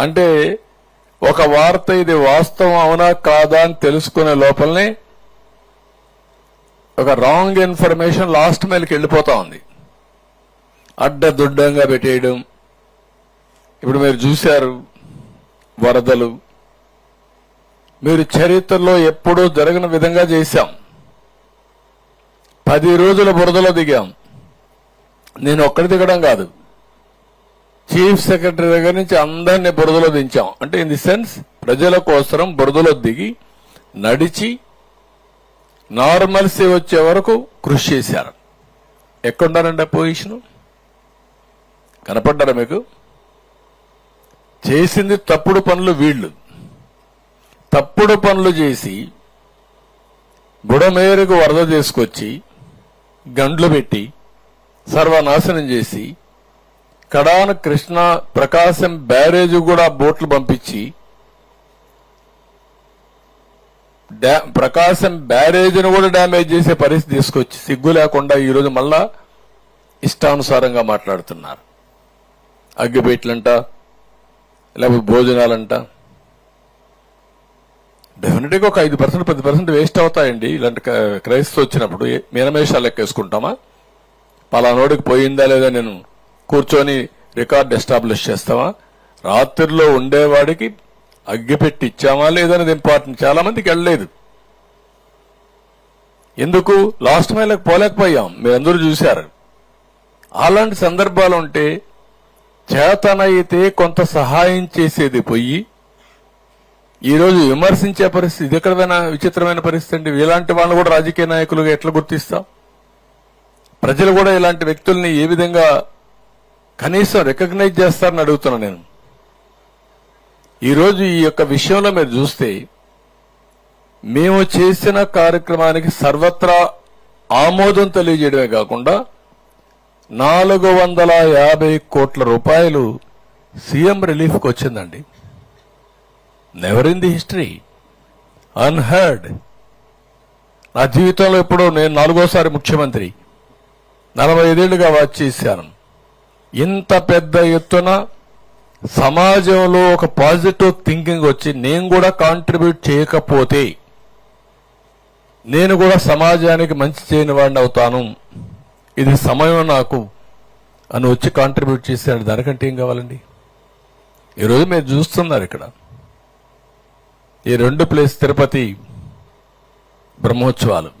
అంటే ఒక వార్త ఇది వాస్తవం అవునా కాదా అని తెలుసుకునే లోపలనే ఒక రాంగ్ ఇన్ఫర్మేషన్ లాస్ట్ మైల్కి వెళ్ళిపోతా ఉంది. అడ్డదుడ్డంగా పెట్టేయడం. ఇప్పుడు మీరు చూశారు వరదలు. మీరు చరిత్రలో ఎప్పుడూ జరగని విధంగా చేశాం. పది రోజుల బురదలో దిగాం. నేను ఒక్కడి దిగడం కాదు. చీఫ్ సెక్రటరీ దగ్గర నుంచి అందరినీ బురదలో దించాం. అంటే ఇన్ ది సెన్స్ ప్రజల కోసం బురదలో దిగి నడిచి నార్మల్సీ వచ్చే వరకు కృషి చేశారు. ఎక్కడున్నారండి ఆ పొజిషను? కనపడ్డారా మీకు? చేసింది తప్పుడు పనులు వీళ్ళు. తప్పుడు పనులు చేసి బుడమేరకు వరద తీసుకొచ్చి గండ్లు పెట్టి సర్వనాశనం చేసి కడాన కృష్ణ ప్రకాశం బ్యారేజ్ కూడా బోట్లు పంపించి డ్యా- ప్రకాశం బ్యారేజ్ను కూడా డ్యామేజ్ చేసే పరిస్థితి తీసుకొచ్చి సిగ్గు లేకుండా ఈరోజు మళ్ళా ఇష్టానుసారంగా మాట్లాడుతున్నారు. అగ్గిపెట్లంట లేకపోతే భోజనాలంట. డెఫినెట్గా ఒక ఐదు పర్సెంట్ పది పర్సెంట్ వేస్ట్ అవుతాయండి. ఇలాంటి క- క్రైస్తవ వచ్చినప్పుడు ఏ- మీనమేషాలు లెక్కేసుకుంటామా? పలానోడికి పోయిందా లేదా నేను కూర్చొని రికార్డ్ ఎస్టాబ్లిష్ చేస్తావా? రాత్రిలో ఉండేవాడికి అగ్గిపెట్టి ఇచ్చామా లేదనేది ఇంపార్టెంట్. చాలా మందికి వెళ్ళలేదు. ఎందుకు? లాస్ట్ మైలకు పోలేకపోయాం. మీరందరూ చూశారు. అలాంటి సందర్భాలు ఉంటే చేతనైతే కొంత సహాయం చేసేది పోయి ఈరోజు విమర్శించే పరిస్థితి ఇది ఎక్కడైనా విచిత్రమైన పరిస్థితి అండి? ఇలాంటి వాళ్ళు కూడా రాజకీయ నాయకులుగా ఎట్లా గుర్తిస్తాం? ప్రజలు కూడా ఇలాంటి వ్యక్తుల్ని ఏ విధంగా కనీసం రికగ్నైజ్ చేస్తారని అడుగుతున్నా నేను. ఈరోజు ఈ యొక్క విషయంలో మీరు చూస్తే మేము చేసిన కార్యక్రమానికి సర్వత్రా ఆమోదం తెలియజేయడమే కాకుండా నాలుగు వందల యాభై కోట్ల రూపాయలు సీఎం రిలీఫ్కి వచ్చిందండి. Never in the history unheard నా జీవితంలో ఎప్పుడో నేను నాలుగోసారి ముఖ్యమంత్రి. నలభై ఐదేళ్ళుగా వాచ్ చేశాను. ఇంత పెద్ద ఎత్తున సమాజంలో ఒక పాజిటివ్ థింకింగ్ వచ్చి నేను కూడా కాంట్రిబ్యూట్ చేయకపోతే నేను కూడా సమాజానికి మంచి చేయని వాడిని అవుతాను. ఇది సమయం నాకు అని వచ్చి కాంట్రిబ్యూట్ చేశాడు దానికంటే ఏం కావాలండి? ఈరోజు మీరు చూస్తున్నారు ఇక్కడ. ఈ రెండు ప్లేస్ తిరుపతి బ్రహ్మోత్సవాలు.